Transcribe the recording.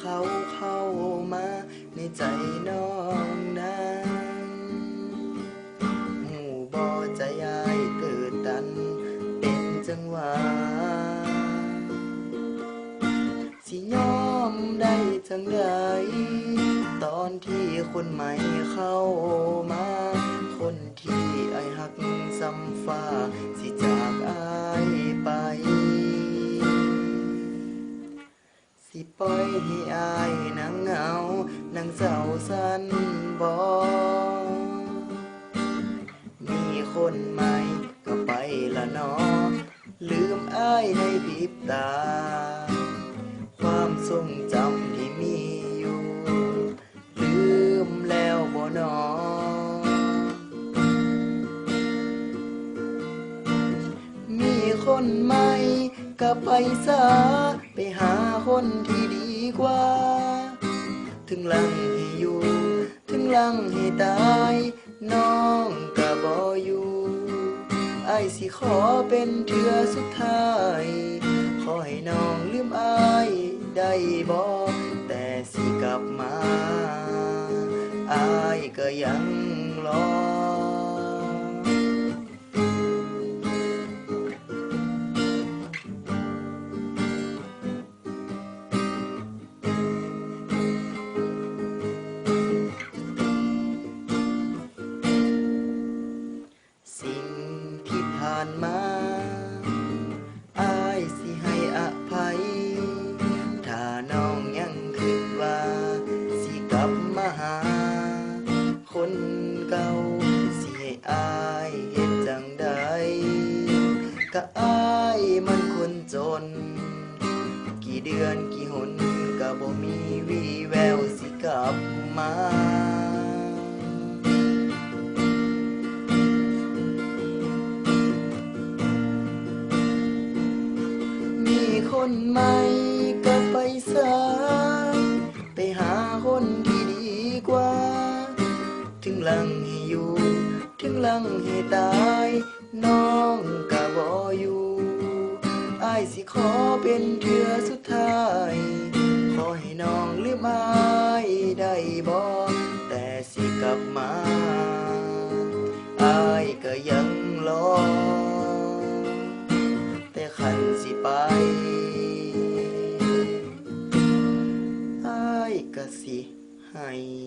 เขาเข้ามาในใจน้องนั้นหูบอใจอายเกิดตัน เป็นจังหวะสิยอมได้จังใดตอนที่คนใหม่เข้ามา ปล่อยให้อายนางเหงานางเศร้าสันบอมีคนใหม่ก็ไปละนอ ลืมอายในพริบตา ความทรงจำ คนใหม่ก็ไปซาไปหาคนที่ดีกว่า ถึงลังให้อยู่ ถึงลังให้ตาย น้องก็บ่อยู่ไอ้สิขอเป็นเทือสุดท้าย ขอให้น้องลืมอายได้บ่แต่สิกลับมาอายก็ยังรอ สิ่งที่ผ่านมาอายสิให้อภัย ถ้าน้องยังคิดว่า สิกลับมาหา คนเก่าสิให้อายเห็นจังใดก็อายมันคนจน กี่เดือนกี่หนก็บ่มีวี่แววสิกลับมา คนใหม่ก็ไปซะไปหาคนที่ดีกว่า ถึงลังให้อยู่ ถึงลังให้ตาย น้องก็บ่อยู่อายสิขอเป็นเทือสุดท้าย ขอให้น้องลืมอายได้บ่แต่สิกลับมาอายก็ยังรอแต่คันสิไป はい。